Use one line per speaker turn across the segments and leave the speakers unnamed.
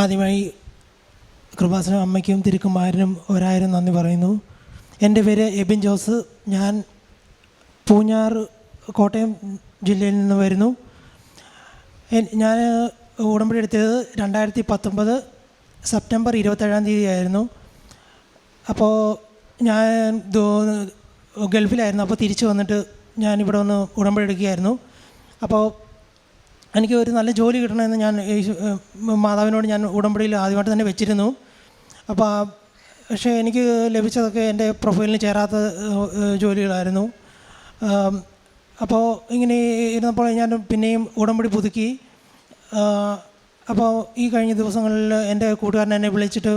ആദ്യമായി കൃപാസനം അമ്മയ്ക്കും തിരുക്കുമാരനും ഒരായിരം നന്ദി പറയുന്നു. എന്റെ പേര് എബിൻ ജോസ്. ഞാൻ പൂഞ്ഞാർ കോട്ടയം ജില്ലയിൽ നിന്ന് വരുന്നു. ഞാൻ ഉടമ്പടി എടുത്തത് രണ്ടായിരത്തി പത്തൊമ്പത് സെപ്റ്റംബർ ഇരുപത്തേഴാം തീയതി ആയിരുന്നു അപ്പോൾ ഞാൻ ഗൾഫിലായിരുന്നു. അപ്പോൾ തിരിച്ചു വന്നിട്ട് ഞാനിവിടെ വന്ന് ഉടമ്പടി എടുക്കുകയായിരുന്നു. അപ്പോൾ എനിക്ക് ഒരു നല്ല ജോലി കിട്ടണമെന്ന് ഞാൻ മാതാവിനോട് ഞാൻ ഉടമ്പടിയിൽ ആദ്യമായിട്ട് തന്നെ വെച്ചിരുന്നു. അപ്പോൾ പക്ഷേ എനിക്ക് ലഭിച്ചതൊക്കെ എന്റെ പ്രൊഫൈലിന് ചേരാത്ത ജോലികളായിരുന്നു. അപ്പോൾ ഇങ്ങനെ ഇരുന്നപ്പോൾ ഞാൻ പിന്നെയും ഉടമ്പടി പുതുക്കി. അപ്പോൾ ഈ കഴിഞ്ഞ ദിവസങ്ങളിൽ എന്റെ കൂട്ടുകാരൻ എന്നെ വിളിച്ചിട്ട്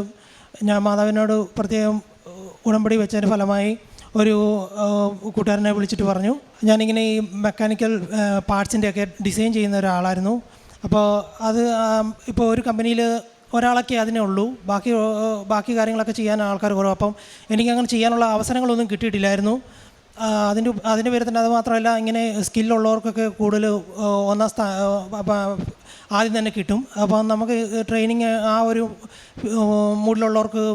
ഞാൻ മാതാവിനോട് പ്രത്യേകം ഉടമ്പടി വെച്ചതിന്റെ ഫലമായി ഒരു കൂട്ടുകാരനെ വിളിച്ചിട്ട് പറഞ്ഞു. ഞാനിങ്ങനെ ഈ മെക്കാനിക്കൽ പാർട്സിന്റെയൊക്കെ ഡിസൈൻ ചെയ്യുന്ന ഒരാളായിരുന്നു. അപ്പോൾ അത് ഇപ്പോൾ ഒരു കമ്പനിയിൽ ഒരാളൊക്കെ അതിനേ ഉള്ളൂ. ബാക്കി ബാക്കി കാര്യങ്ങളൊക്കെ ചെയ്യാൻ ആൾക്കാർ കുറവ്. അപ്പം എനിക്കങ്ങനെ ചെയ്യാനുള്ള അവസരങ്ങളൊന്നും കിട്ടിയിട്ടില്ലായിരുന്നു. അതിന്റെ അതിന്റെ പേര് തന്നെ അത് മാത്രമല്ല ഇങ്ങനെ സ്കില്ലുള്ളവർക്കൊക്കെ കൂടുതൽ ഒന്നാം സ്ഥാ ആദ്യം തന്നെ കിട്ടും. അപ്പം നമുക്ക് ട്രെയിനിങ് ആ ഒരു മൂഡിലുള്ളവർക്ക്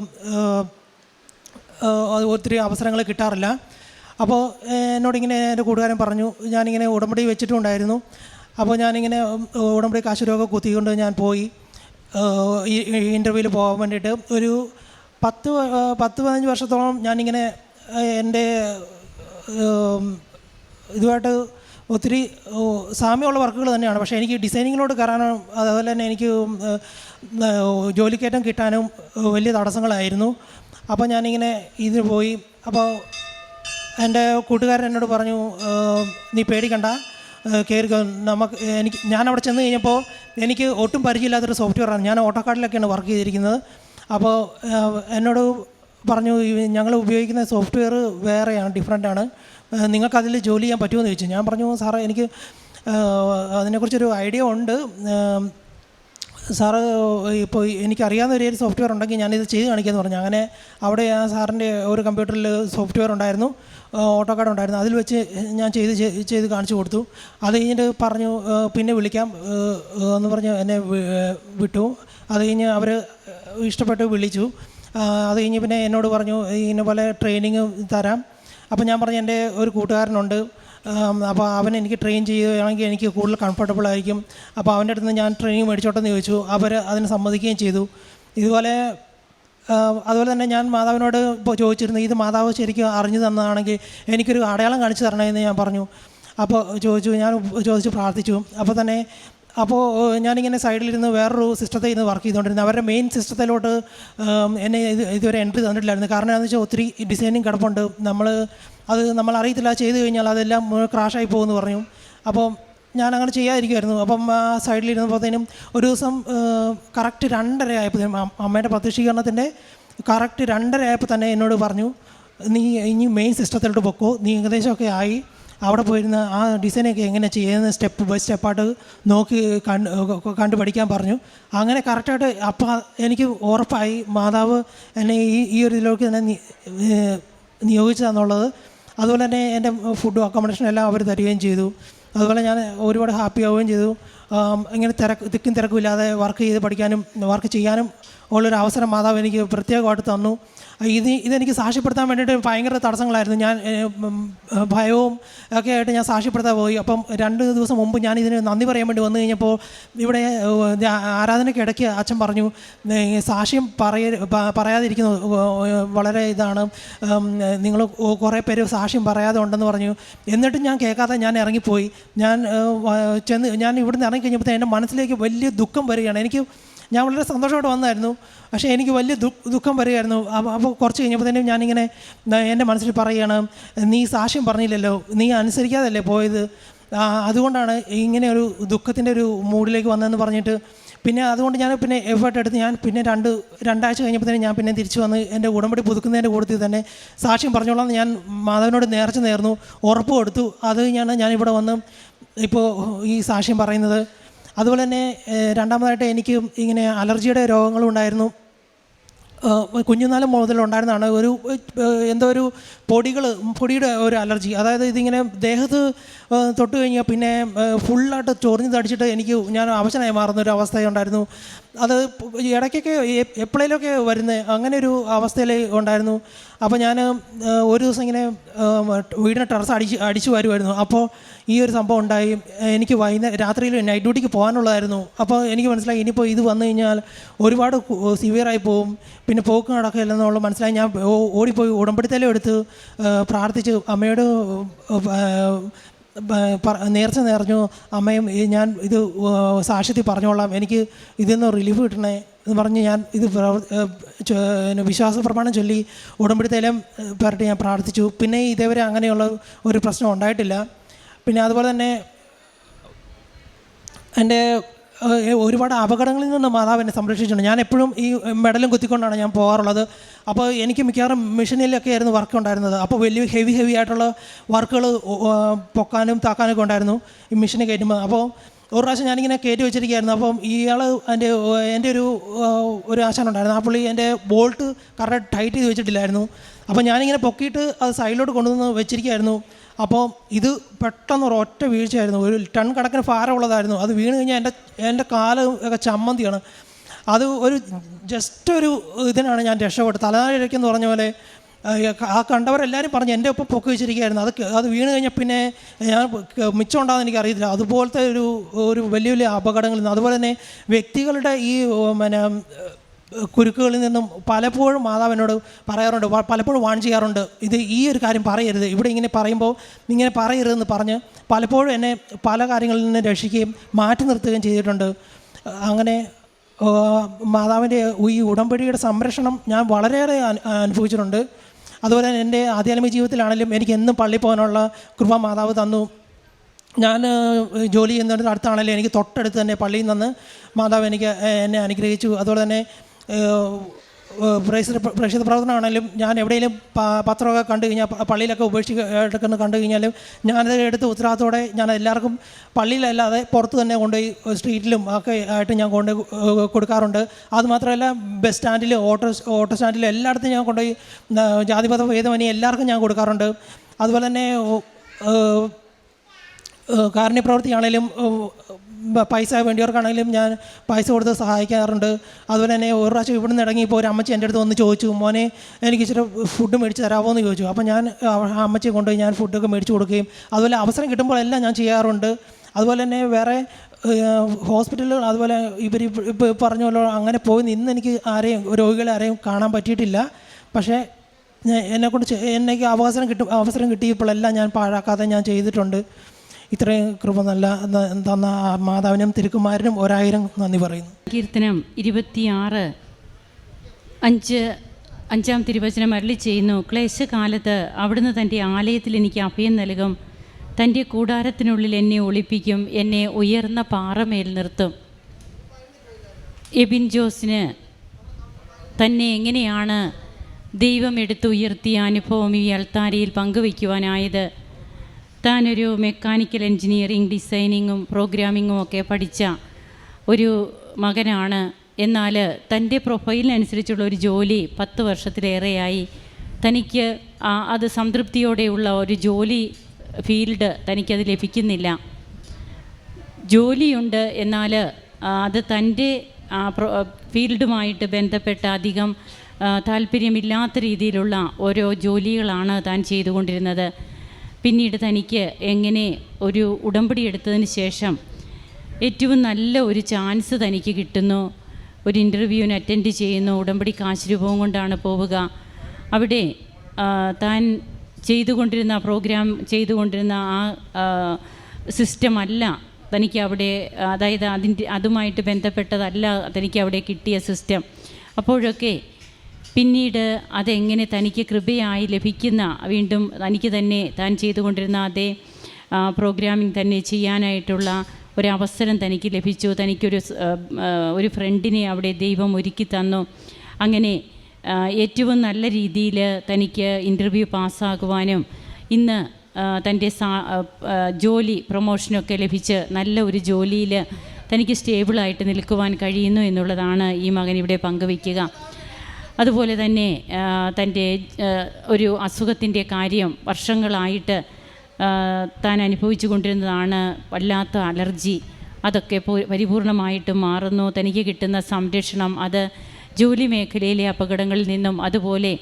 ഒത്തിരി അവസരങ്ങൾ കിട്ടാറില്ല. അപ്പോൾ എന്നോടിങ്ങനെ എന്റെ കൂട്ടുകാരൻ പറഞ്ഞു ഞാനിങ്ങനെ ഉടമ്പടി വെച്ചിട്ടുണ്ടായിരുന്നു. അപ്പോൾ ഞാനിങ്ങനെ ഉടമ്പടി കാശുരൊക്കെ കുത്തിക്കൊണ്ട് ഞാൻ പോയി. ഇന്റർവ്യൂവിൽ പോകാൻ വേണ്ടിയിട്ട് ഒരു പത്ത് പത്ത് പതിനഞ്ച് വർഷത്തോളം ഞാനിങ്ങനെ എന്റെ ഇതുമായിട്ട് ഒത്തിരി സാമ്യമുള്ള വർക്കുകൾ തന്നെയാണ്. പക്ഷേ എനിക്ക് ഡിസൈനിങ്ങിനോട് കയറാനും അതുപോലെ തന്നെ എനിക്ക് ജോലിക്കേറ്റം കിട്ടാനും വലിയ തടസ്സങ്ങളായിരുന്നു. അപ്പോൾ ഞാനിങ്ങനെ ഇതിന് പോയി. അപ്പോൾ എന്റെ കൂട്ടുകാരൻ എന്നോട് പറഞ്ഞു "ഏഹ്, നീ പേടിക്കണ്ട. കയറി നമുക്ക് എനിക്ക് ഞാൻ അവിടെ ചെന്ന് കഴിഞ്ഞപ്പോൾ എനിക്ക് ഒട്ടും പരിചയമില്ലാത്തൊരു സോഫ്റ്റ്വെയറാണ് ഞാൻ ഓട്ടോക്കാർഡിലൊക്കെയാണ് വർക്ക് ചെയ്തിരിക്കുന്നത്. അപ്പോൾ എന്നോട് പറഞ്ഞു "ഈ ഞങ്ങൾ ഉപയോഗിക്കുന്ന സോഫ്റ്റ്വെയർ വേറെയാണ് ഡിഫറെന്റാണ് നിങ്ങൾക്കതിൽ ജോലി ചെയ്യാൻ പറ്റുമോ എന്ന് ചോദിച്ചു. ഞാൻ പറഞ്ഞു സാറേ എനിക്ക് അതിനെക്കുറിച്ചൊരു ഐഡിയ ഉണ്ട്. സാറ് ഇപ്പോൾ എനിക്കറിയാവുന്ന ഒരു സോഫ്റ്റ്വെയർ ഉണ്ടെങ്കിൽ ഞാനിത് ചെയ്ത് കാണിക്കാമെന്ന് പറഞ്ഞു. അങ്ങനെ അവിടെ ആ സാറിന്റെ ഒരു കമ്പ്യൂട്ടറിൽ സോഫ്റ്റ്വെയർ ഉണ്ടായിരുന്നു. ഓട്ടോ കാർഡ് ഉണ്ടായിരുന്നു. അതിൽ വെച്ച് ഞാൻ ചെയ്ത് ചെയ്ത് കാണിച്ചു കൊടുത്തു. അത് കഴിഞ്ഞിട്ട് പറഞ്ഞു പിന്നെ വിളിക്കാം എന്ന് പറഞ്ഞ് എന്നെ വിട്ടു. അത് കഴിഞ്ഞ് അവർ ഇഷ്ടപ്പെട്ട് വിളിച്ചു. അത് കഴിഞ്ഞ് പിന്നെ എന്നോട് പറഞ്ഞു ഇന്ന പോലെ ട്രെയിനിങ് തരാം. അപ്പോൾ ഞാൻ പറഞ്ഞു എന്റെ ഒരു കൂട്ടുകാരനുണ്ട്. അപ്പോൾ അവൻ എനിക്ക് ട്രെയിൻ ചെയ്യുകയാണെങ്കിൽ എനിക്ക് കൂടുതൽ കംഫർട്ടബിൾ ആയിരിക്കും. അപ്പോൾ അവന്റെ അടുത്ത് നിന്ന് ഞാൻ ട്രെയിനിങ് മേടിച്ചോട്ടെന്ന് ചോദിച്ചു. അവർ അതിന് സമ്മതിക്കുകയും ചെയ്തു. ഇതുപോലെ അതുപോലെ തന്നെ ഞാൻ മാതാവിനോട് ഇപ്പോൾ ചോദിച്ചിരുന്നു ഇത് മാതാവ് ശരിക്കും അറിഞ്ഞു തന്നതാണെങ്കിൽ എനിക്കൊരു അടയാളം കാണിച്ചു തരണമെന്ന് ഞാൻ പറഞ്ഞു. അപ്പോൾ ചോദിച്ചു ഞാൻ ചോദിച്ചു പ്രാർത്ഥിച്ചു. അപ്പോൾ തന്നെ അപ്പോൾ ഞാനിങ്ങനെ സൈഡിലിരുന്ന് വേറൊരു സിസ്റ്റത്തിൽ ഇരുന്ന് വർക്ക് ചെയ്തുകൊണ്ടിരുന്നു. അവരുടെ മെയിൻ സിസ്റ്റത്തിലോട്ട് എന്നെ ഇത് ഇതുവരെ എൻട്രി തന്നിട്ടില്ലായിരുന്നു. കാരണം എന്താണെന്ന് വെച്ചാൽ ഒത്തിരി ഡിസൈനിങ് കിടപ്പുണ്ട്. നമ്മൾ അത് നമ്മൾ അറിയത്തില്ല ചെയ്ത് കഴിഞ്ഞാൽ അതെല്ലാം ക്രാഷായി പോകുമെന്ന് പറഞ്ഞു. അപ്പോൾ ഞാൻ അങ്ങനെ ചെയ്യാതിരിക്കുമായിരുന്നു അപ്പം ആ സൈഡിലിരുന്നപ്പോഴത്തേനും ഒരു ദിവസം കറക്റ്റ് രണ്ടര ആയപ്പോഴത്തേനും അമ്മയുടെ പ്രത്യക്ഷീകരണത്തിന്റെ കറക്റ്റ് രണ്ടര ആയപ്പോൾ തന്നെ എന്നോട് പറഞ്ഞു നീ ഇനി മെയിൻ സിസ്റ്റത്തിലോട്ട് പൊക്കോ. നീ ഏകദേശമൊക്കെ ആയി. അവിടെ പോയിരുന്ന ആ ഡിസൈനൊക്കെ എങ്ങനെ ചെയ്യുന്ന സ്റ്റെപ്പ് ബൈ സ്റ്റെപ്പായിട്ട് നോക്കി കണ്ട് പഠിക്കാൻ പറഞ്ഞു. അങ്ങനെ കറക്റ്റായിട്ട് അപ്പം എനിക്ക് ഉറപ്പായി മാതാവ് എന്നെ ഈ ഈ ഒരു ഇതിലേക്ക് തന്നെ നിയോഗിച്ചതെന്നുള്ളത് അതുപോലെ തന്നെ എന്റെ ഫുഡും അക്കോമഡേഷനും എല്ലാം അവർ തരികയും ചെയ്തു. അതുപോലെ ഞാൻ ഒരുപാട് ഹാപ്പി ആവുകയും ചെയ്തു. ഇങ്ങനെ തിരക്ക് തിക്കും തിരക്കും ഇല്ലാതെ വർക്ക് ചെയ്ത് പഠിക്കാനും വർക്ക് ചെയ്യാനും ഉള്ളൊരു അവസരം മാതാവ് എനിക്ക് പ്രത്യേകമായിട്ട് തന്നു. ഇത് ഇതെനിക്ക് സാക്ഷ്യപ്പെടുത്താൻ വേണ്ടിയിട്ട് ഭയങ്കര തടസ്സങ്ങളായിരുന്നു. ഞാൻ ഭയവും ഒക്കെ ആയിട്ട് ഞാൻ സാക്ഷ്യപ്പെടുത്താൻ പോയി. അപ്പം രണ്ട് ദിവസം മുമ്പ് ഞാൻ ഇതിന് നന്ദി പറയാൻ വേണ്ടി വന്നു കഴിഞ്ഞപ്പോൾ ഇവിടെ ആരാധനയ്ക്കിടയ്ക്ക് അച്ഛൻ പറഞ്ഞു "ഏ, സാക്ഷ്യം പറയ പറയാതിരിക്കുന്നു വളരെ ഇതാണ്. നിങ്ങൾ കുറേ പേര് സാക്ഷ്യം പറയാതെ ഉണ്ടെന്ന് പറഞ്ഞു. എന്നിട്ടും ഞാൻ കേൾക്കാതെ ഞാൻ ഇറങ്ങിപ്പോയി. ഞാൻ ചെന്ന് ഞാൻ ഇവിടുന്ന് ഇറങ്ങിക്കഴിഞ്ഞപ്പോൾ എന്റെ മനസ്സിലേക്ക് വലിയ ദുഃഖം വരികയാണ്. എനിക്ക് ഞാൻ വളരെ സന്തോഷമായിട്ട് വന്നായിരുന്നു. പക്ഷേ എനിക്ക് വലിയ ദുഃഖം വരികയായിരുന്നു അപ്പോൾ കുറച്ച് കഴിഞ്ഞപ്പോൾ തന്നെ ഞാനിങ്ങനെ എന്റെ മനസ്സിൽ പറയുകയാണ് നീ സാക്ഷ്യം പറഞ്ഞില്ലല്ലോ. നീ അനുസരിക്കാതല്ലേ പോയത്? അതുകൊണ്ടാണ് ഇങ്ങനെ ഒരു ദുഃഖത്തിന്റെ ഒരു മൂഡിലേക്ക് വന്നതെന്ന് പറഞ്ഞിട്ട് പിന്നെ അതുകൊണ്ട് ഞാൻ പിന്നെ എഫേർട്ട് എടുത്ത് ഞാൻ പിന്നെ രണ്ട് രണ്ടാഴ്ച കഴിഞ്ഞപ്പോൾ തന്നെ ഞാൻ പിന്നെ തിരിച്ചു വന്ന് എന്റെ ഉടമ്പടി പുതുക്കുന്നതിന്റെ കൂട്ടത്തിൽ തന്നെ സാക്ഷ്യം പറഞ്ഞോളാം ഞാൻ മാധവനോട് നേർച്ച നേർന്നു ഉറപ്പ് കൊടുത്തു. അത് ഞാൻ ഞാനിവിടെ വന്ന് ഇപ്പോൾ ഈ സാക്ഷ്യം പറയുന്നത് അതുപോലെ തന്നെ രണ്ടാമതായിട്ട് എനിക്ക് ഇങ്ങനെ അലർജിയുടെ രോഗങ്ങളും ഉണ്ടായിരുന്നു. മുതൽ ഉണ്ടായിരുന്നതാണ്. ഒരു എന്തോ ഒരു പൊടികൾ പൊടിയുടെ ഒരു അലർജി. അതായത് ഇതിങ്ങനെ ദേഹത്ത് തൊട്ട് കഴിഞ്ഞാൽ പിന്നെ ഫുള്ളായിട്ട് ചൊറിഞ്ഞ് തടിച്ചിട്ട് എനിക്ക് ഞാൻ അവശനായി മാറുന്ന ഒരു അവസ്ഥയുണ്ടായിരുന്നു. അത് ഇടയ്ക്കൊക്കെ എപ്പോഴേലൊക്കെ വരുന്ന അങ്ങനെ ഒരു അവസ്ഥയിൽ ഉണ്ടായിരുന്നു അപ്പോൾ ഞാൻ ഒരു ദിവസം ഇങ്ങനെ വീടിന്റെ ടെറസ് അടിച്ച് അടിച്ചു വരുമായിരുന്നു അപ്പോൾ ഈ ഒരു സംഭവം ഉണ്ടായി. എനിക്ക് വൈകുന്നേരം രാത്രിയിൽ നൈറ്റ് ഡ്യൂട്ടിക്ക് പോകാനുള്ളതായിരുന്നു. അപ്പോൾ എനിക്ക് മനസ്സിലായി ഇനിയിപ്പോൾ ഇത് വന്നു കഴിഞ്ഞാൽ ഒരുപാട് സിവിയറായി പോകും പിന്നെ പോക്ക് നടക്കില്ലെന്നുള്ള മനസ്സിലായി. ഞാൻ ഓടിപ്പോയി ഉടമ്പടിത്തലം എടുത്ത് പ്രാർത്ഥിച്ച് അമ്മയോട് നേർച്ച നേർന്നു അമ്മയും ഞാൻ ഇത് സാക്ഷ്യത്തിൽ പറഞ്ഞോളാം എനിക്ക് ഇതിൽ നിന്ന് റിലീഫ് കിട്ടണേ എന്ന് പറഞ്ഞ് ഞാൻ ഇത് വിശ്വാസ പ്രമാണം ചൊല്ലി ഉടമ്പടിത്തേലും പറഞ്ഞിട്ട് ഞാൻ പ്രാർത്ഥിച്ചു. പിന്നെ ഇതേവരെ അങ്ങനെയുള്ള ഒരു പ്രശ്നം ഉണ്ടായിട്ടില്ല. പിന്നെ അതുപോലെ തന്നെ എന്റെ ഒരുപാട് അപകടങ്ങളിൽ നിന്ന് മാതാവ് എന്നെ സംരക്ഷിച്ചിട്ടുണ്ട്. ഞാൻ എപ്പോഴും ഈ മെഡലും കുത്തിക്കൊണ്ടാണ് ഞാൻ പോകാറുള്ളത്. അപ്പോൾ എനിക്ക് മിക്കവാറും മെഷീനിലൊക്കെ ആയിരുന്നു വർക്ക് ഉണ്ടായിരുന്നത്. അപ്പോൾ വലിയ ഹെവി ഹെവി ആയിട്ടുള്ള വർക്കുകൾ പൊക്കാനും താക്കാനൊക്കെ ഉണ്ടായിരുന്നു ഈ മെഷീനെ കയറ്റുമ്പോൾ അപ്പോൾ ഒരു പ്രാവശ്യം ഞാനിങ്ങനെ കയറ്റി വെച്ചിരിക്കുകയായിരുന്നു. അപ്പം ഇയാൾ എന്റെ എന്റെ ഒരു ഒരു ആശാൻ ഉണ്ടായിരുന്നു. ആ പുള്ളി എന്റെ ബോൾട്ട് കറക്റ്റ് ടൈറ്റ് ചെയ്ത് വെച്ചിട്ടില്ലായിരുന്നു. അപ്പോൾ ഞാനിങ്ങനെ പൊക്കിയിട്ട് അത് സൈഡിലോട്ട് കൊണ്ടുവന്ന് വെച്ചിരിക്കുകയായിരുന്നു. അപ്പോൾ ഇത് പെട്ടെന്ന് ഒരു ഒറ്റ വീഴ്ചയായിരുന്നു. ഒരു ടൺ കണക്കിന് ഭാരമുള്ളതായിരുന്നു. അത് വീണ് കഴിഞ്ഞാൽ എന്റെ എന്റെ കാൽ ഒക്കെ ചമ്മന്തിയാണ്. അത് ഒരു ജസ്റ്റ് ഒരു ഇതിനാണ് ഞാൻ രക്ഷപ്പെട്ടത്. തലനാരിഴയ്ക്കെന്ന് പറഞ്ഞ പോലെ ആ, കണ്ടവരെല്ലാവരും പറഞ്ഞു എന്റെ ഒപ്പം പൊക്കി വെച്ചിരിക്കുകയായിരുന്നു. അത് അത് വീണ് കഴിഞ്ഞാൽ പിന്നെ ഞാൻ ക- മിച്ചം ഉണ്ടാകുന്ന എനിക്ക് അറിയത്തില്ല. അതുപോലത്തെ ഒരു ഒരു വലിയ വലിയ അപകടങ്ങളിൽ നിന്ന് അതുപോലെ തന്നെ വ്യക്തികളുടെ ഈ പിന്നെ കുരുക്കുകളിൽ നിന്നും പലപ്പോഴും മാതാവിനോട് പറയാറുണ്ട് പലപ്പോഴും വാൺ ചെയ്യാറുണ്ട്. ഇത് ഈ ഒരു കാര്യം പറയരുത്. ഇവിടെ ഇങ്ങനെ പറയുമ്പോൾ ഇങ്ങനെ പറയരുതെന്ന് പറഞ്ഞ് പലപ്പോഴും എന്നെ പല കാര്യങ്ങളിൽ നിന്ന് രക്ഷിക്കുകയും മാറ്റി നിർത്തുകയും ചെയ്തിട്ടുണ്ട്. അങ്ങനെ മാതാവിന്റെ ഈ ഉടമ്പടിയുടെ സംരക്ഷണം ഞാൻ വളരെയേറെ അനുഭവിച്ചിട്ടുണ്ട്. അതുപോലെ തന്നെ എന്റെ ആധ്യാത്മിക ജീവിതത്തിലാണെങ്കിലും എനിക്ക് എന്നും പള്ളി പോകാനുള്ള കൃപ മാതാവ് തന്നു. ഞാൻ ജോലി ചെയ്യുന്നതിന്റെ അടുത്താണെങ്കിലും എനിക്ക് തൊട്ടടുത്ത് തന്നെ പള്ളിയിൽ നിന്ന് മാതാവ് എനിക്ക് എന്നെ അനുഗ്രഹിച്ചു. അതുപോലെ തന്നെ പ്രേക്ഷിത പ്രവർത്തനമാണെങ്കിലും ഞാൻ എവിടെയെങ്കിലും പത്രമൊക്കെ കണ്ടു കഴിഞ്ഞാൽ പള്ളിയിലൊക്കെ ഉപേക്ഷിക്കുന്ന കണ്ടു കഴിഞ്ഞാലും ഞാനത് എടുത്ത് ഉത്തരവാദിത്തോടെ ഞാൻ എല്ലാവർക്കും പള്ളിയിലല്ലാതെ പുറത്ത് തന്നെ കൊണ്ടുപോയി സ്ട്രീറ്റിലും ഒക്കെ ആയിട്ട് ഞാൻ കൊണ്ട് കൊടുക്കാറുണ്ട്. അതുമാത്രമല്ല ബസ് സ്റ്റാൻഡിലും ഓട്ടോ ഓട്ടോ സ്റ്റാൻഡിലും എല്ലായിടത്തും ഞാൻ കൊണ്ടുപോയി ജാതിപഥ ഭേദമന്യേ എല്ലാവർക്കും ഞാൻ കൊടുക്കാറുണ്ട്. അതുപോലെ തന്നെ കാരുണ്യ ബ- പൈസ വേണ്ടിയവർക്കാണെങ്കിലും ഞാൻ പൈസ കൊടുത്ത് സഹായിക്കാറുണ്ട്. അതുപോലെ തന്നെ ഒരു പ്രാവശ്യം ഇവിടുന്ന് ഇറങ്ങിയപ്പോൾ ഒരു അമ്മച്ചി എന്റെ അടുത്ത് വന്ന് ചോദിച്ചു മോനെ എനിക്ക് ഇച്ചിരി ഫുഡ് മേടിച്ച് തരാമോ എന്ന് ചോദിച്ചു. അപ്പോൾ ഞാൻ അമ്മച്ചി കൊണ്ടുപോയി ഞാൻ ഫുഡൊക്കെ മേടിച്ച് കൊടുക്കുകയും അതുപോലെ അവസരം കിട്ടുമ്പോഴെല്ലാം ഞാൻ ചെയ്യാറുണ്ട്. അതുപോലെ തന്നെ വേറെ ഹോസ്പിറ്റലുകൾ അതുപോലെ ഇവർ ഇപ്പോൾ പറഞ്ഞ പോലെ അങ്ങനെ പോയി നിന്ന് എനിക്ക് ആരെയും രോഗികളെ ആരെയും കാണാൻ പറ്റിയിട്ടില്ല. പക്ഷേ എന്നെക്കൊണ്ട് എനിക്ക് അവസരം കിട്ടും അവസരം കിട്ടിയപ്പോഴെല്ലാം ഞാൻ പാഴാക്കാതെ ഞാൻ ചെയ്തിട്ടുണ്ട്. ഇത്രയും കൃപ നല്ല തന്ന മാതാവിനും തിരുക്കുമാരനും ഒരായിരം നന്ദി പറയുന്നു.
കീർത്തനം ഇരുപത്തിയാറ് അഞ്ച് അഞ്ചാം തിരുവചനം അരളി ചെയ്യുന്നു ക്ലേശകാലത്ത് അവിടുന്ന് തന്റെ ആലയത്തിൽ എനിക്ക് അഭയം നൽകും. തന്റെ കൂടാരത്തിനുള്ളിൽ എന്നെ ഒളിപ്പിക്കും. എന്നെ ഉയർന്ന പാറമേൽ നിർത്തും. എബിൻ ജോസിന് തന്നെ എങ്ങനെയാണ് ദൈവം എടുത്തുയർത്തിയ അനുഭവം ഈ അൾത്താരയിൽ പങ്കുവയ്ക്കുവാനായത്? താനൊരു മെക്കാനിക്കൽ എൻജിനീയറിംഗ് ഡിസൈനിങ്ങും പ്രോഗ്രാമിങ്ങും ഒക്കെ പഠിച്ച ഒരു മകനാണ്. എന്നാൽ തന്റെ പ്രൊഫൈലിനനുസരിച്ചുള്ള ഒരു ജോലി പത്ത് വർഷത്തിലേറെയായി. തനിക്ക് അത് സംതൃപ്തിയോടെയുള്ള ഒരു ജോലി ഫീൽഡ് തനിക്കത് ലഭിക്കുന്നില്ല. ജോലിയുണ്ട്. എന്നാൽ അത് തന്റെ ഫീൽഡുമായിട്ട് ബന്ധപ്പെട്ട അധികം താല്പര്യമില്ലാത്ത രീതിയിലുള്ള ഓരോ ജോലികളാണ് താൻ ചെയ്തുകൊണ്ടിരുന്നത്. പിന്നീട് തനിക്ക് എങ്ങനെ ഒരു ഉടമ്പടി എടുത്തതിന് ശേഷം ഏറ്റവും നല്ല ഒരു ചാൻസ് തനിക്ക് കിട്ടുന്നു. ഒരു ഇന്റർവ്യൂവിന് അറ്റൻഡ് ചെയ്യുന്നു. ഉടമ്പടി കാശ് രൂപവും കൊണ്ടാണ് പോവുക. അവിടെ താൻ ചെയ്തുകൊണ്ടിരുന്ന പ്രോഗ്രാം ചെയ്തുകൊണ്ടിരുന്ന ആ സിസ്റ്റം അല്ല തനിക്ക് അവിടെ അതായത് അതിന്റെ അതുമായിട്ട് ബന്ധപ്പെട്ടതല്ല തനിക്ക് അവിടെ കിട്ടിയ സിസ്റ്റം അപ്പോഴൊക്കെ പിന്നീട് അതെങ്ങനെ തനിക്ക് കൃപയായി ലഭിക്കുന്ന വീണ്ടും തനിക്ക് തന്നെ താൻ ചെയ്തുകൊണ്ടിരുന്ന അതേ പ്രോഗ്രാമിംഗ് തന്നെ ചെയ്യാനായിട്ടുള്ള ഒരവസരം തനിക്ക് ലഭിച്ചു. തനിക്കൊരു ഒരു ഫ്രണ്ടിനെ അവിടെ ദൈവം ഒരുക്കി തന്നു. അങ്ങനെ ഏറ്റവും നല്ല രീതിയിൽ തനിക്ക് ഇന്റർവ്യൂ പാസ്സാകുവാനും ഇന്ന് തന്റെ സാ ജോലി പ്രൊമോഷനൊക്കെ ലഭിച്ച് നല്ല ഒരു ജോലിയിൽ തനിക്ക് സ്റ്റേബിളായിട്ട് നിൽക്കുവാൻ കഴിയുന്നു എന്നുള്ളതാണ് ഈ മകൻ ഇവിടെ പങ്കുവയ്ക്കുക. അതുപോലെ തന്നെ തന്റെ ഒരു അസുഖത്തിന്റെ കാര്യം വർഷങ്ങളായിട്ട് താൻ അനുഭവിച്ചു കൊണ്ടിരുന്നതാണ്. വല്ലാത്ത അലർജി. അതൊക്കെ പരിപൂർണമായിട്ട് മാറുന്നു. തനിക്ക് കിട്ടുന്ന സംരക്ഷണം അത് ജോലി മേഖലയിലെ അപകടങ്ങളിൽ നിന്നും അതുപോലെ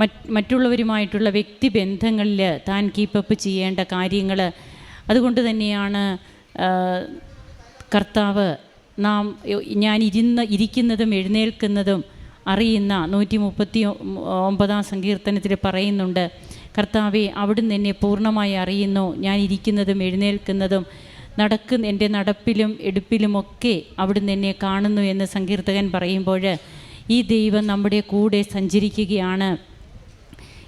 മറ്റുള്ളവരുമായിട്ടുള്ള മറ്റുള്ളവരുമായിട്ടുള്ള വ്യക്തിബന്ധങ്ങളിൽ താൻ കീപ്പപ്പ് ചെയ്യേണ്ട കാര്യങ്ങൾ. അതുകൊണ്ട് തന്നെയാണ് കർത്താവ് നാം ഞാൻ ഇരുന്ന് ഇരിക്കുന്നതും എഴുന്നേൽക്കുന്നതും അറിയുന്ന നൂറ്റി മുപ്പത്തി ഒമ്പതാം സങ്കീർത്തനത്തിൽ പറയുന്നുണ്ട് കർത്താവെ അവിടുന്ന് എന്നെ പൂർണമായി അറിയുന്നു. ഞാൻ ഇരിക്കുന്നതും എഴുന്നേൽക്കുന്നതും നടക്കുന്ന എന്റെ നടപ്പിലും എടുപ്പിലുമൊക്കെ അവിടുന്ന് എന്നെ കാണുന്നു എന്ന് സങ്കീർത്തകൻ പറയുമ്പോൾ ഈ ദൈവം നമ്മുടെ കൂടെ സഞ്ചരിക്കുകയാണ്.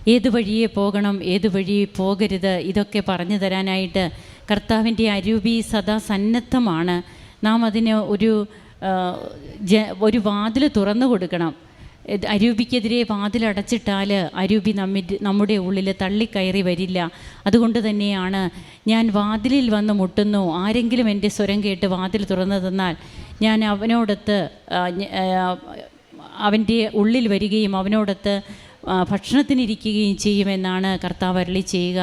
ഏത് വഴിയെ പോകണം ഏത് വഴി പോകരുത് ഇതൊക്കെ പറഞ്ഞു തരാനായിട്ട് കർത്താവിന്റെ അരൂപി സദാ സന്നദ്ധമാണ്. നാം അതിന് ഒരു ഒരു വാതിൽ തുറന്നു കൊടുക്കണം. അരൂപിക്കെതിരെ വാതിലടച്ചിട്ടാൽ അരൂപി നമ്മി നമ്മുടെ ഉള്ളിൽ തള്ളിക്കയറി വരില്ല. അതുകൊണ്ട് തന്നെയാണ് ഞാൻ വാതിലിൽ വന്ന് മുട്ടുന്നു. ആരെങ്കിലും എന്റെ സ്വരം കേട്ട് വാതിൽ തുറന്നു തന്നാൽ ഞാൻ അവനോടൊത്ത് അവന്റെ ഉള്ളിൽ വരികയും അവനോടൊത്ത് ഭക്ഷണത്തിനിരിക്കുകയും ചെയ്യുമെന്നാണ് കർത്താവ് അരളി ചെയ്യുക.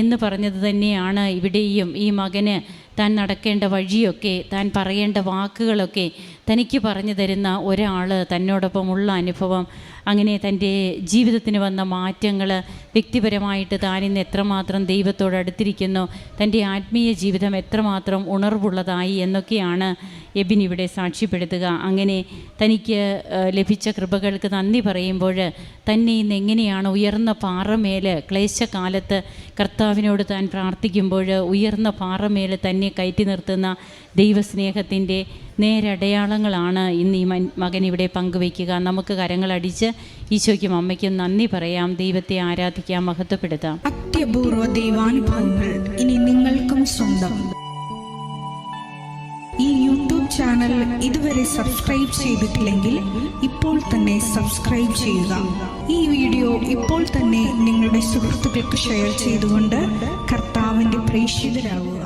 എന്ന് പറഞ്ഞത് തന്നെയാണ് ഇവിടെയും ഈ മകന് താൻ നടക്കേണ്ട വഴിയൊക്കെ താൻ പറയേണ്ട വാക്കുകളൊക്കെ തനിക്ക് പറഞ്ഞു തരുന്ന ഒരാൾ തന്നോടൊപ്പമുള്ള അനുഭവം അങ്ങനെ തന്റെ ജീവിതത്തിന് വന്ന മാറ്റങ്ങൾ വ്യക്തിപരമായിട്ട് താൻ ഇന്ന് എത്രമാത്രം ദൈവത്തോട് അടുത്തിരിക്കുന്നു തന്റെ ആത്മീയ ജീവിതം എത്രമാത്രം ഉണർവുള്ളതായി എന്നൊക്കെയാണ് എബിൻ ഇവിടെ സാക്ഷ്യപ്പെടുത്തുക. അങ്ങനെ തനിക്ക് ലഭിച്ച കൃപകൾക്ക് നന്ദി പറയുമ്പോൾ തന്നെ ഇന്ന് എങ്ങനെയാണ് ഉയർന്ന പാറമേൽ ക്ലേശകാലത്ത് കർത്താവിനോട് താൻ പ്രാർത്ഥിക്കുമ്പോൾ ഉയർന്ന പാറമേൽ തന്നെ കയറ്റി നിർത്തുന്ന ദൈവസ്നേഹത്തിന്റെ നേരടയാളങ്ങളാണ് ഇന്ന് ഈ മകൻ ഇവിടെ പങ്കുവയ്ക്കുക. നമുക്ക് കരങ്ങളടിച്ച് ഈശോയ്ക്കും അമ്മയ്ക്കും നന്ദി പറയാം. ദൈവത്തെ ആരാധിക്കാം മഹത്വപ്പെടുത്താം.
അത്യപൂർവ ദൈവാനുഭവങ്ങൾ ഇനി നിങ്ങൾക്കും സ്വന്തം. ഈ യൂട്യൂബ് ചാനൽ ഇതുവരെ സബ്സ്ക്രൈബ് ചെയ്തിട്ടില്ലെങ്കിൽ ഇപ്പോൾ തന്നെ സബ്സ്ക്രൈബ് ചെയ്യുക. ഈ വീഡിയോ ഇപ്പോൾ തന്നെ നിങ്ങളുടെ സുഹൃത്തുക്കൾക്ക് ഷെയർ ചെയ്തുകൊണ്ട് കർത്താവിന്റെ പ്രേക്ഷിതരാകുക